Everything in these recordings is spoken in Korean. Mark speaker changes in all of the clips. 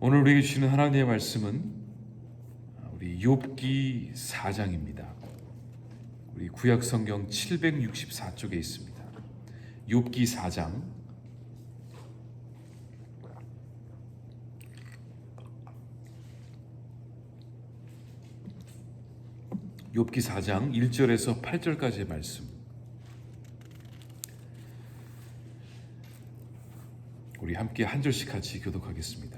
Speaker 1: 오늘 우리에게 주시는 하나님의 말씀은 우리 욥기 4장입니다. 우리 구약 성경 764쪽에 있습니다. 욥기 4장 욥기 4장 1절에서 8절까지의 말씀. 우리 함께 한 절씩 같이 교독하겠습니다.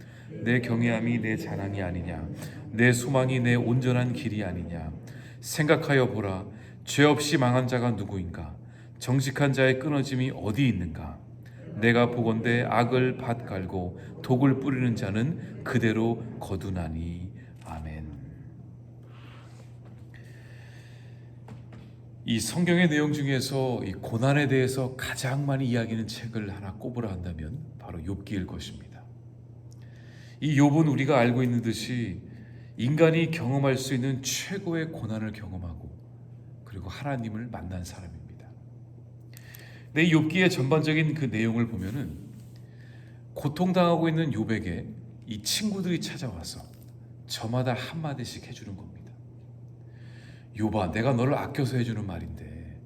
Speaker 1: 내 경외함이 내 자랑이 아니냐? 내 소망이 내 온전한 길이 아니냐? 생각하여 보라 죄 없이 망한 자가 누구인가? 정직한 자의 끊어짐이 어디 있는가? 내가 보건대 악을 밭 갈고 독을 뿌리는 자는 그대로 거두나니. 아멘. 이 성경의 내용 중에서 이 고난에 대해서 가장 많이 이야기하는 책을 하나 꼽으라 한다면 바로 욥기일 것입니다. 이 욥은 우리가 알고 있는 듯이 인간이 경험할 수 있는 최고의 고난을 경험하고 그리고 하나님을 만난 사람입니다. 내 욥기의 전반적인 그 내용을 보면은 고통당하고 있는 욥에게 이 친구들이 찾아와서 저마다 한 마디씩 해주는 겁니다. 욥아, 내가 너를 아껴서 해주는 말인데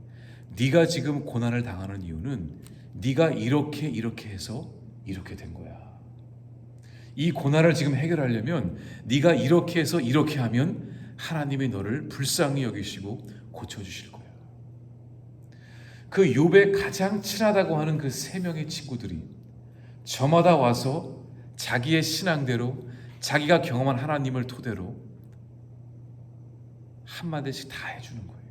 Speaker 1: 네가 지금 고난을 당하는 이유는 네가 이렇게 이렇게 해서 이렇게 된 거야. 이 고난을 지금 해결하려면 네가 이렇게 해서 이렇게 하면 하나님이 너를 불쌍히 여기시고 고쳐 주실 거야. 그 욥의 가장 친하다고 하는 그 세 명의 친구들이 저마다 와서 자기의 신앙대로 자기가 경험한 하나님을 토대로 한 마디씩 다 해주는 거예요.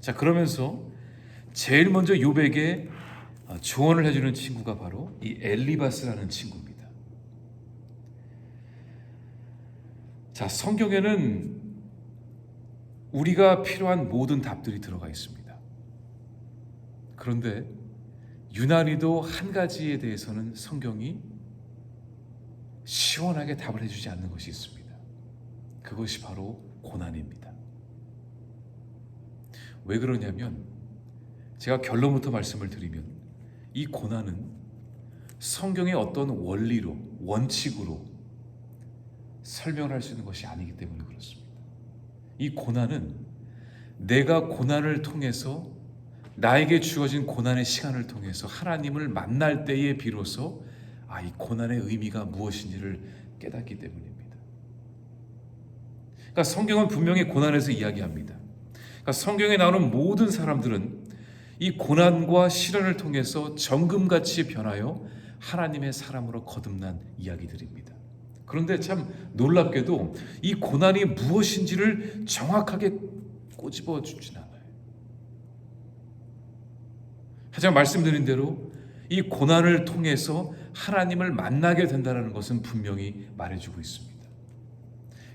Speaker 1: 자 그러면서 제일 먼저 욥에게 조언을 해주는 친구가 바로 이 엘리바스라는 친구입니다. 자 성경에는 우리가 필요한 모든 답들이 들어가 있습니다. 그런데 유난히도 한 가지에 대해서는 성경이 시원하게 답을 해주지 않는 것이 있습니다. 그것이 바로 고난입니다. 왜 그러냐면 제가 결론부터 말씀을 드리면 이 고난은 성경의 어떤 원리로 원칙으로 설명할 수 있는 것이 아니기 때문에 그렇습니다. 이 고난은 내가 고난을 통해서 나에게 주어진 고난의 시간을 통해서 하나님을 만날 때에 비로소 아, 이 고난의 의미가 무엇인지를 깨닫기 때문입니다. 그러니까 성경은 분명히 고난에서 이야기합니다. 그러니까 성경에 나오는 모든 사람들은 이 고난과 시련을 통해서 정금같이 변하여 하나님의 사람으로 거듭난 이야기들입니다. 그런데 참 놀랍게도 이 고난이 무엇인지를 정확하게 꼬집어 주진 않아요. 하지만 말씀드린 대로 이 고난을 통해서 하나님을 만나게 된다는 것은 분명히 말해주고 있습니다.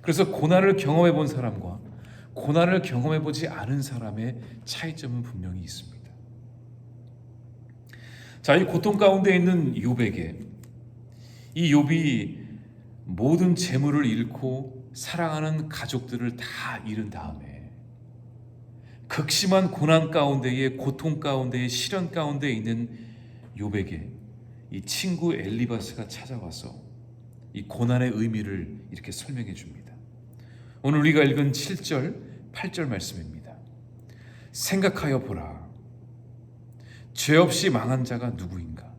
Speaker 1: 그래서 고난을 경험해 본 사람과 고난을 경험해 보지 않은 사람의 차이점은 분명히 있습니다. 자, 이 고통 가운데 있는 욥에게 이 욥이 모든 재물을 잃고 사랑하는 가족들을 다 잃은 다음에 극심한 고난 가운데에 고통 가운데에 시련 가운데 있는 욥에게 이 친구 엘리바스가 찾아와서 이 고난의 의미를 이렇게 설명해 줍니다. 오늘 우리가 읽은 7절, 8절 말씀입니다. 생각하여 보라. 죄 없이 망한 자가 누구인가?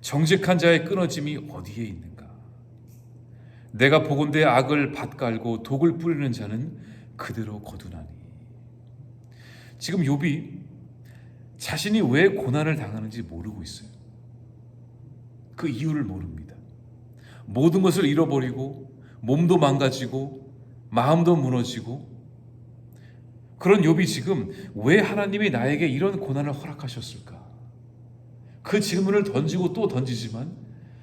Speaker 1: 정직한 자의 끊어짐이 어디에 있는가? 내가 보건대 악을 밭갈고 독을 뿌리는 자는 그대로 거두나니. 지금 욥이 자신이 왜 고난을 당하는지 모르고 있어요. 그 이유를 모릅니다. 모든 것을 잃어버리고 몸도 망가지고 마음도 무너지고 그런 욥이 지금 왜 하나님이 나에게 이런 고난을 허락하셨을까? 그 질문을 던지고 또 던지지만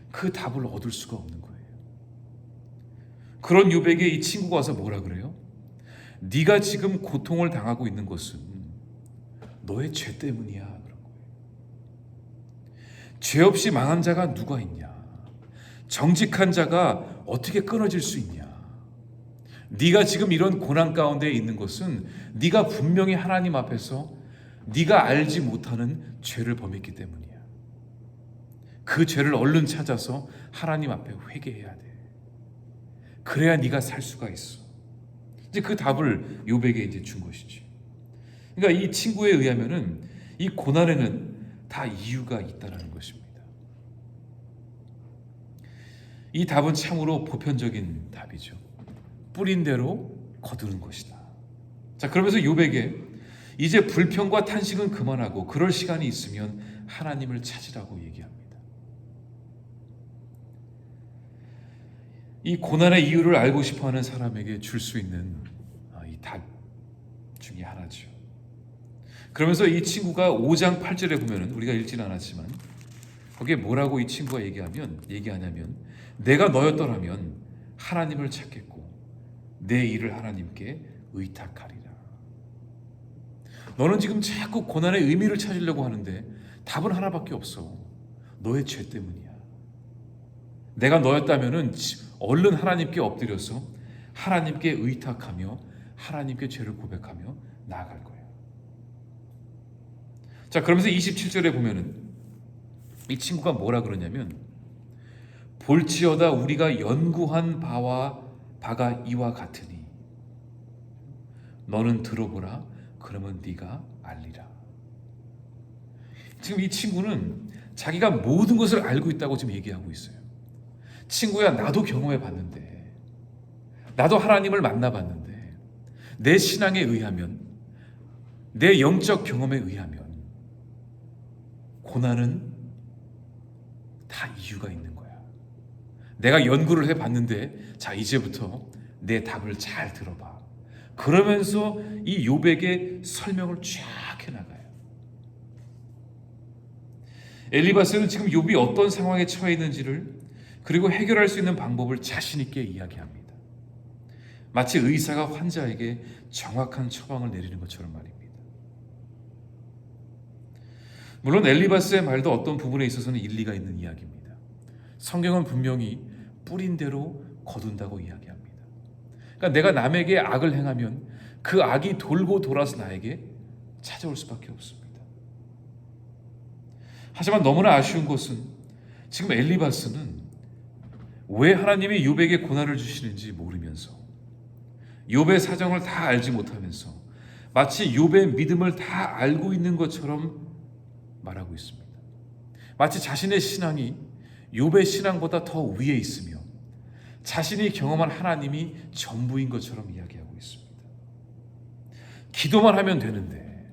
Speaker 1: 그 답을 얻을 수가 없는 거예요. 그런 욥에게 이 친구가 와서 뭐라 그래요? 네가 지금 고통을 당하고 있는 것은 너의 죄 때문이야. 죄 없이 망한 자가 누가 있냐? 정직한 자가 어떻게 끊어질 수 있냐? 네가 지금 이런 고난 가운데 있는 것은 네가 분명히 하나님 앞에서 네가 알지 못하는 죄를 범했기 때문이야. 그 죄를 얼른 찾아서 하나님 앞에 회개해야 돼. 그래야 네가 살 수가 있어. 이제 그 답을 요백에 이제 준 것이지. 그러니까 이 친구에 의하면은 이 고난에는 다 이유가 있다라는 것입니다. 이 답은 참으로 보편적인 답이죠. 뿌린 대로 거두는 것이다. 자, 그러면서 요백에 이제 불평과 탄식은 그만하고 그럴 시간이 있으면 하나님을 찾으라고 얘기합니다. 이 고난의 이유를 알고 싶어 하는 사람에게 줄 수 있는 아, 이답 중에 하나죠. 그러면서 이 친구가 5장 8절에 보면은 우리가 읽지는 않았지만 거기에 뭐라고 이 친구가 얘기하면 얘기하냐면 내가 너였더라면 하나님을 찾겠고 내 일을 하나님께 의탁하리라. 너는 지금 자꾸 고난의 의미를 찾으려고 하는데 답은 하나밖에 없어. 너의 죄 때문이야. 내가 너였다면은 얼른 하나님께 엎드려서 하나님께 의탁하며 하나님께 죄를 고백하며 나아갈 거야. 자, 그러면서 27절에 보면은 이 친구가 뭐라 그러냐면 볼지어다 우리가 연구한 바와 바가 이와 같으니 너는 들어보라 그러면 네가 알리라. 지금 이 친구는 자기가 모든 것을 알고 있다고 지금 얘기하고 있어요. 친구야 나도 경험해 봤는데 나도 하나님을 만나 봤는데 내 신앙에 의하면 내 영적 경험에 의하면 고난은 다 이유가 있는 거야. 내가 연구를 해 봤는데 자 이제부터 내 답을 잘 들어봐. 그러면서 이 요백의 설명을 쫙 해나가요. 엘리바스는 지금 욥이 어떤 상황에 처해 있는지를 그리고 해결할 수 있는 방법을 자신 있게 이야기합니다. 마치 의사가 환자에게 정확한 처방을 내리는 것처럼 말입니다. 물론 엘리바스의 말도 어떤 부분에 있어서는 일리가 있는 이야기입니다. 성경은 분명히 뿌린 대로 거둔다고 이야기합니다. 그러니까 내가 남에게 악을 행하면 그 악이 돌고 돌아서 나에게 찾아올 수밖에 없습니다. 하지만 너무나 아쉬운 것은 지금 엘리바스는 왜 하나님이 욥에게 고난을 주시는지 모르면서 욥의 사정을 다 알지 못하면서 마치 욥의 믿음을 다 알고 있는 것처럼 말하고 있습니다. 마치 자신의 신앙이 욥의 신앙보다 더 위에 있으며 자신이 경험한 하나님이 전부인 것처럼 이야기하고 있습니다. 기도만 하면 되는데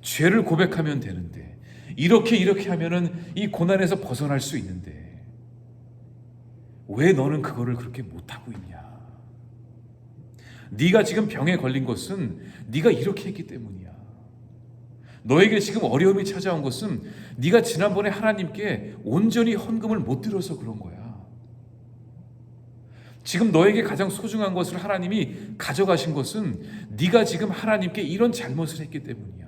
Speaker 1: 죄를 고백하면 되는데 이렇게 이렇게 하면은 이 고난에서 벗어날 수 있는데 왜 너는 그거를 그렇게 못 하고 있냐? 네가 지금 병에 걸린 것은 네가 이렇게 했기 때문이야. 너에게 지금 어려움이 찾아온 것은 네가 지난번에 하나님께 온전히 헌금을 못 드려서 그런 거야. 지금 너에게 가장 소중한 것을 하나님이 가져가신 것은 네가 지금 하나님께 이런 잘못을 했기 때문이야.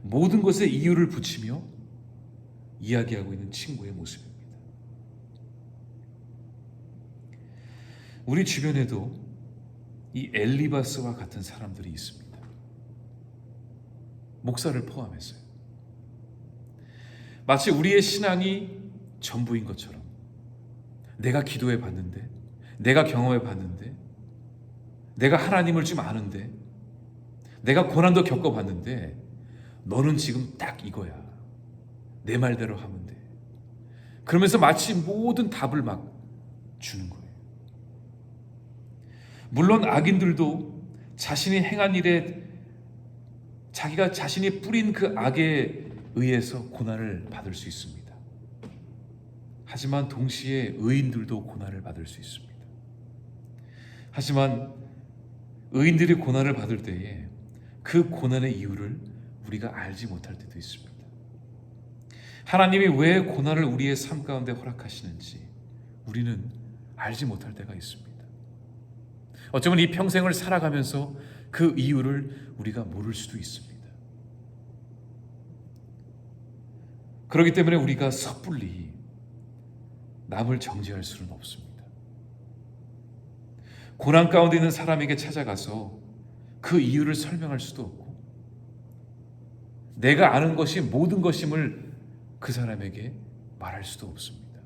Speaker 1: 모든 것에 이유를 붙이며 이야기하고 있는 친구의 모습입니다. 우리 주변에도 이 엘리바스와 같은 사람들이 있습니다. 목사를 포함해서요. 마치 우리의 신앙이 전부인 것처럼 내가 기도해 봤는데, 내가 경험해 봤는데, 내가 하나님을 좀 아는데, 내가 고난도 겪어 봤는데, 너는 지금 딱 이거야. 내 말대로 하면 돼. 그러면서 마치 모든 답을 막 주는 거예요. 물론 악인들도 자신이 행한 일에 자기가 자신이 뿌린 그 악에 의해서 고난을 받을 수 있습니다. 하지만 동시에 의인들도 고난을 받을 수 있습니다. 하지만 의인들이 고난을 받을 때에 그 고난의 이유를 우리가 알지 못할 때도 있습니다. 하나님이 왜 고난을 우리의 삶 가운데 허락하시는지 우리는 알지 못할 때가 있습니다. 어쩌면 이 평생을 살아가면서 그 이유를 우리가 모를 수도 있습니다. 그렇기 때문에 우리가 섣불리 남을 정죄할 수는 없습니다. 고난 가운데 있는 사람에게 찾아가서 그 이유를 설명할 수도 없고 내가 아는 것이 모든 것임을 그 사람에게 말할 수도 없습니다.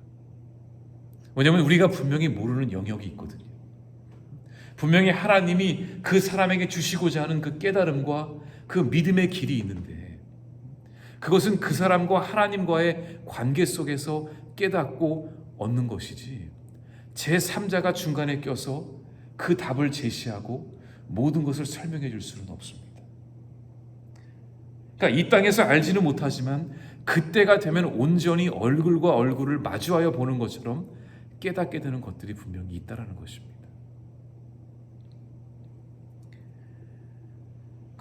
Speaker 1: 왜냐하면 우리가 분명히 모르는 영역이 있거든요. 분명히 하나님이 그 사람에게 주시고자 하는 그 깨달음과 그 믿음의 길이 있는데 그것은 그 사람과 하나님과의 관계 속에서 깨닫고 얻는 것이지 제 3자가 중간에 껴서 그 답을 제시하고 모든 것을 설명해 줄 수는 없습니다. 그러니까 이 땅에서 알지는 못하지만 그때가 되면 온전히 얼굴과 얼굴을 마주하여 보는 것처럼 깨닫게 되는 것들이 분명히 있다라는 것입니다.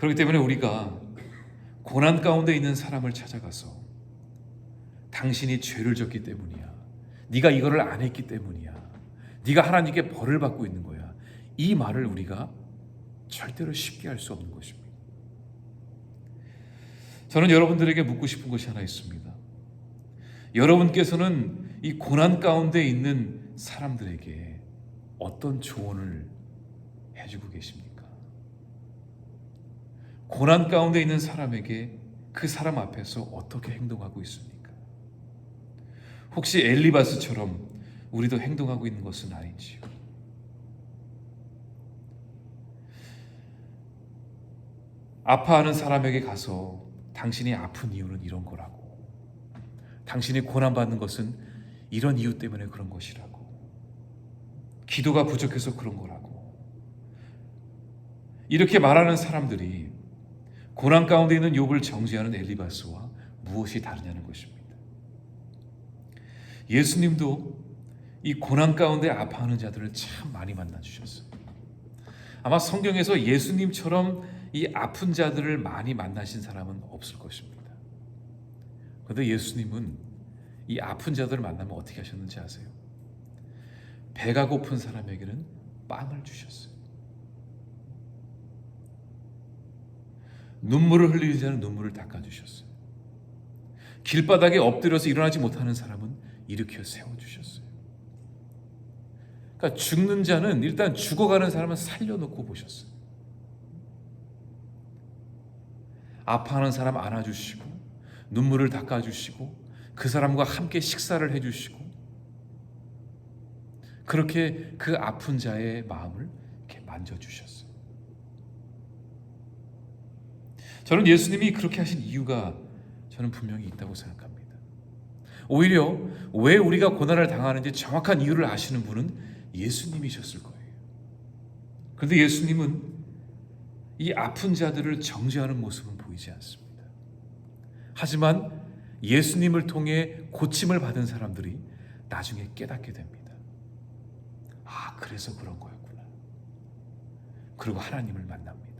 Speaker 1: 그렇기 때문에 우리가 고난 가운데 있는 사람을 찾아가서 당신이 죄를 졌기 때문이야. 네가 이거를 안 했기 때문이야. 네가 하나님께 벌을 받고 있는 거야. 이 말을 우리가 절대로 쉽게 할 수 없는 것입니다. 저는 여러분들에게 묻고 싶은 것이 하나 있습니다. 여러분께서는 이 고난 가운데 있는 사람들에게 어떤 조언을 해주고 계십니까? 고난 가운데 있는 사람에게 그 사람 앞에서 어떻게 행동하고 있습니까? 혹시 엘리바스처럼 우리도 행동하고 있는 것은 아닌지요? 아파하는 사람에게 가서 당신이 아픈 이유는 이런 거라고. 당신이 고난받는 것은 이런 이유 때문에 그런 것이라고. 기도가 부족해서 그런 거라고. 이렇게 말하는 사람들이 고난 가운데 있는 욥을 정죄하는 엘리바스와 무엇이 다르냐는 것입니다. 예수님도 이 고난 가운데 아파하는 자들을 참 많이 만나 주셨어요. 아마 성경에서 예수님처럼 이 아픈 자들을 많이 만나신 사람은 없을 것입니다. 그런데 예수님은 이 아픈 자들을 만나면 어떻게 하셨는지 아세요? 배가 고픈 사람에게는 빵을 주셨어요. 눈물을 흘리는 자는 눈물을 닦아주셨어요. 길바닥에 엎드려서 일어나지 못하는 사람은 일으켜 세워주셨어요. 그러니까 죽는 자는 일단 죽어가는 사람은 살려놓고 보셨어요. 아파하는 사람 안아주시고 눈물을 닦아주시고 그 사람과 함께 식사를 해주시고 그렇게 그 아픈 자의 마음을 이렇게 만져주셨어요. 저는 예수님이 그렇게 하신 이유가 저는 분명히 있다고 생각합니다. 오히려 왜 우리가 고난을 당하는지 정확한 이유를 아시는 분은 예수님이셨을 거예요. 그런데 예수님은 이 아픈 자들을 정죄하는 모습은 보이지 않습니다. 하지만 예수님을 통해 고침을 받은 사람들이 나중에 깨닫게 됩니다. 아, 그래서 그런 거였구나. 그리고 하나님을 만납니다.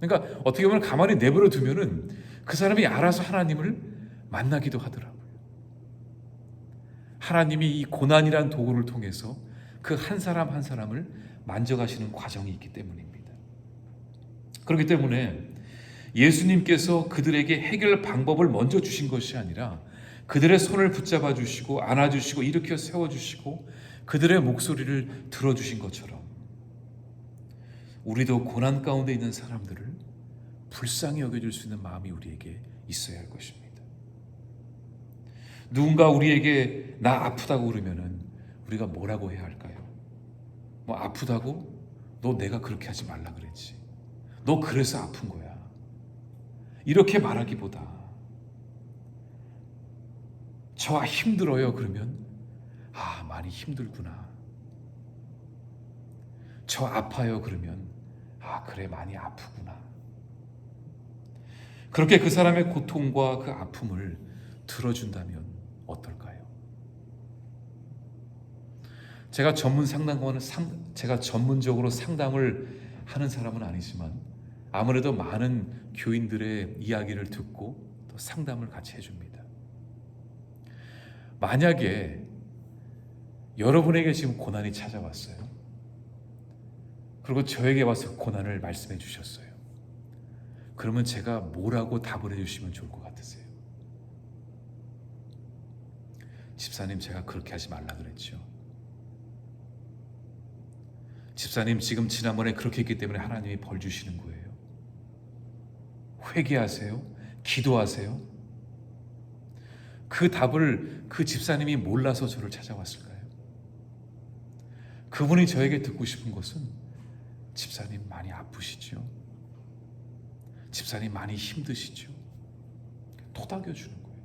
Speaker 1: 그러니까 어떻게 보면 가만히 내버려 두면은 그 사람이 알아서 하나님을 만나기도 하더라고요. 하나님이 이 고난이란 도구를 통해서 그 한 사람 한 사람을 만져가시는 과정이 있기 때문입니다. 그렇기 때문에 예수님께서 그들에게 해결 방법을 먼저 주신 것이 아니라 그들의 손을 붙잡아 주시고 안아 주시고 일으켜 세워 주시고 그들의 목소리를 들어 주신 것처럼 우리도 고난 가운데 있는 사람들을 불쌍히 여겨 줄 수 있는 마음이 우리에게 있어야 할 것입니다. 누군가 우리에게 나 아프다고 그러면은 우리가 뭐라고 해야 할까요? 뭐 아프다고? 너 내가 그렇게 하지 말라 그랬지. 너 그래서 아픈 거야. 이렇게 말하기보다 저와 힘들어요 그러면 아 많이 힘들구나. 저 아파요 그러면 아 그래 많이 아프구나. 그렇게 그 사람의 고통과 그 아픔을 들어준다면 어떨까요? 제가 전문 상담원은 상, 제가 전문적으로 상담을 하는 사람은 아니지만 아무래도 많은 교인들의 이야기를 듣고 또 상담을 같이 해줍니다. 만약에 여러분에게 지금 고난이 찾아왔어요. 그리고 저에게 와서 고난을 말씀해 주셨어요. 그러면 제가 뭐라고 답을 해주시면 좋을 것 같으세요? 집사님, 제가 그렇게 하지 말라 그랬죠. 집사님, 지금 지난번에 그렇게 했기 때문에 하나님이 벌 주시는 거예요. 회개하세요. 기도하세요. 그 답을 그 집사님이 몰라서 저를 찾아왔을까요? 그분이 저에게 듣고 싶은 것은 집사님 많이 아프시죠? 집사님 많이 힘드시죠? 토닥여 주는 거예요.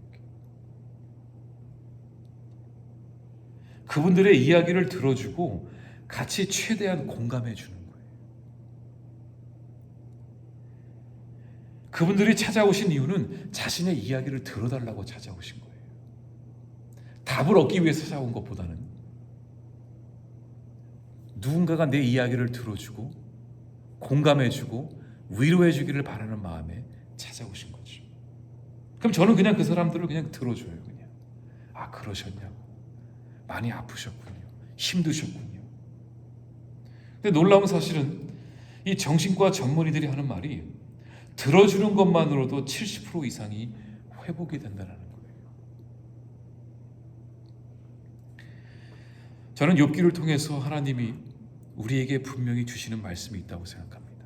Speaker 1: 그분들의 이야기를 들어주고 같이 최대한 공감해 주는 거예요. 그분들이 찾아오신 이유는 자신의 이야기를 들어달라고 찾아오신 거예요. 답을 얻기 위해서 찾아온 것보다는 누군가가 내 이야기를 들어주고 공감해주고 위로해주기를 바라는 마음에 찾아오신 거죠. 그럼 저는 그냥 그 사람들을 그냥 들어줘요. 그냥 아 그러셨냐고 많이 아프셨군요. 힘드셨군요. 근데 놀라운 사실은 이 정신과 전문의들이 하는 말이 들어주는 것만으로도 70% 이상이 회복이 된다는 거예요. 저는 욥기를 통해서 하나님이 우리에게 분명히 주시는 말씀이 있다고 생각합니다.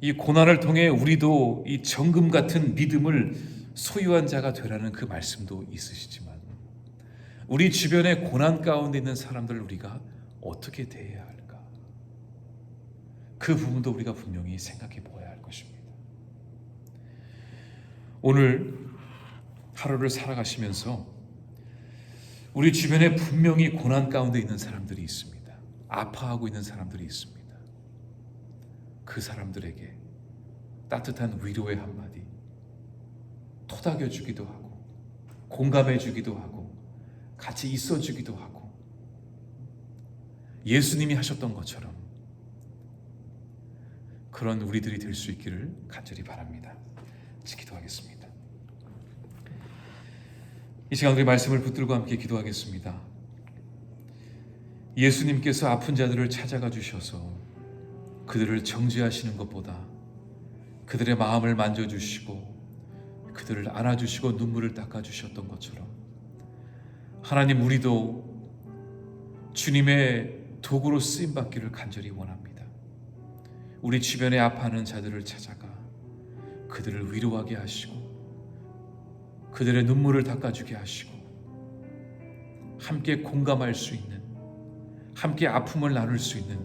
Speaker 1: 이 고난을 통해 우리도 이 정금 같은 믿음을 소유한 자가 되라는 그 말씀도 있으시지만 우리 주변에 고난 가운데 있는 사람들 우리가 어떻게 대해야 할까? 그 부분도 우리가 분명히 생각해 보아야 할 것입니다. 오늘 하루를 살아가시면서 우리 주변에 분명히 고난 가운데 있는 사람들이 있습니다. 아파하고 있는 사람들이 있습니다. 그 사람들에게 따뜻한 위로의 한마디 토닥여 주기도 하고 공감해 주기도 하고 같이 있어 주기도 하고 예수님이 하셨던 것처럼 그런 우리들이 될 수 있기를 간절히 바랍니다. 기도 하겠습니다. 이 시간 우리 말씀을 붙들고 함께 기도하겠습니다. 예수님께서 아픈 자들을 찾아가 주셔서 그들을 정죄하시는 것보다 그들의 마음을 만져주시고 그들을 안아주시고 눈물을 닦아주셨던 것처럼 하나님 우리도 주님의 도구로 쓰임 받기를 간절히 원합니다. 우리 주변에 아파하는 자들을 찾아가 그들을 위로하게 하시고 그들의 눈물을 닦아주게 하시고 함께 공감할 수 있는 함께 아픔을 나눌 수 있는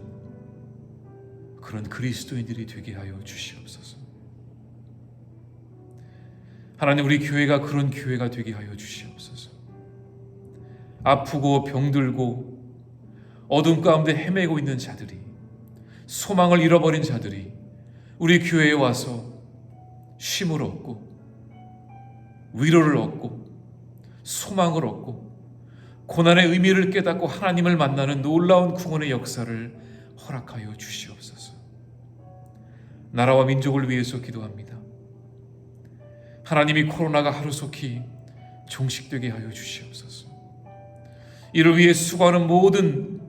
Speaker 1: 그런 그리스도인들이 되게 하여 주시옵소서. 하나님 우리 교회가 그런 교회가 되게 하여 주시옵소서. 아프고 병들고 어둠 가운데 헤매고 있는 자들이 소망을 잃어버린 자들이 우리 교회에 와서 쉼을 얻고 위로를 얻고 소망을 얻고 고난의 의미를 깨닫고 하나님을 만나는 놀라운 구원의 역사를 허락하여 주시옵소서. 나라와 민족을 위해서 기도합니다. 하나님이 코로나가 하루속히 종식되게 하여 주시옵소서. 이를 위해 수고하는 모든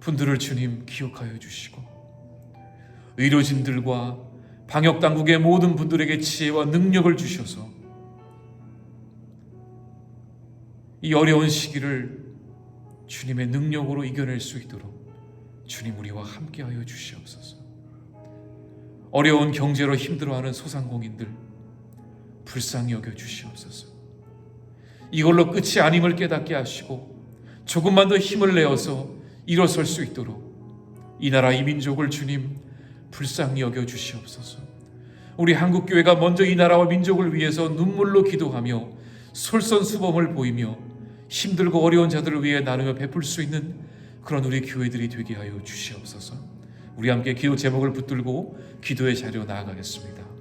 Speaker 1: 분들을 주님 기억하여 주시고 의료진들과 방역 당국의 모든 분들에게 지혜와 능력을 주셔서 이 어려운 시기를 주님의 능력으로 이겨낼 수 있도록 주님 우리와 함께하여 주시옵소서. 어려운 경제로 힘들어하는 소상공인들 불쌍히 여겨 주시옵소서. 이걸로 끝이 아님을 깨닫게 하시고 조금만 더 힘을 내어서 일어설 수 있도록 이 나라 이 민족을 주님 불쌍히 여겨 주시옵소서. 우리 한국 교회가 먼저 이 나라와 민족을 위해서 눈물로 기도하며 솔선수범을 보이며 힘들고 어려운 자들을 위해 나누며 베풀 수 있는 그런 우리 교회들이 되게 하여 주시옵소서. 우리 함께 기도 제목을 붙들고 기도의 자리로 나아가겠습니다.